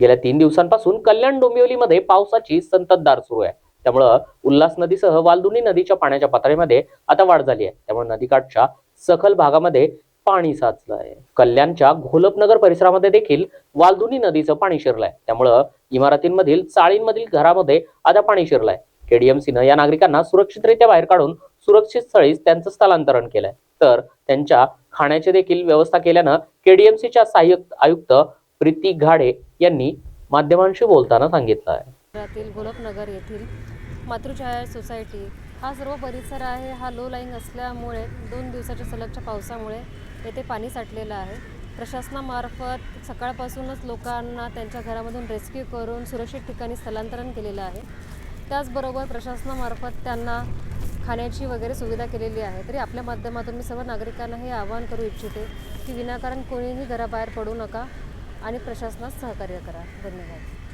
गेल्या तीन दिवसांपासून कल्याण डोंबिवलीमध्ये पावसाची संततधार सुरू आहे. त्यामुळं उल्हास नदीसह वालदुनी नदीच्या पाण्याच्या पातळीमध्ये आता वाढ झाली आहे. त्यामुळे नदीकाठच्या सखल भागामध्ये पाणी साचलं आहे. कल्याणच्या घोलपनगर परिसरामध्ये देखील वालदुनी नदीचं पाणी शिरलंय. त्यामुळं इमारतींमधील चाळींमधील घरामध्ये आता पाणी शिरलंय. केडीएमसीनं या नागरिकांना सुरक्षितरित्या बाहेर काढून सुरक्षित स्थळीच त्यांचं स्थलांतरण केलंय. तर त्यांच्या खाण्याची देखील व्यवस्था केल्यानं केडीएमसीच्या सहाय्यक आयुक्त प्रीती घाडे यांनी माध्यमांशी बोलताना सांगितलं आहे. शहरातील गोलपनगर येथील मातृछाया सोसायटी हा सर्व परिसर आहे. हा लो लाईंग असल्यामुळे दोन दिवसाच्या सलगच्या पावसामुळे येथे पाणी साठलेलं आहे. प्रशासनामार्फत सकाळपासूनच लोकांना त्यांच्या घरामधून रेस्क्यू करून सुरक्षित ठिकाणी स्थलांतरण केलेलं आहे. त्याचबरोबर प्रशासनामार्फत त्यांना खाण्याची वगैरे सुविधा केलेली आहे. तरी आपल्या माध्यमातून मी सर्व नागरिकांना हे आवाहन करू इच्छिते की विनाकारण कोणीही घराबाहेर पडू नका. आणि प्रशासनास सहकार्य करा. धन्यवाद.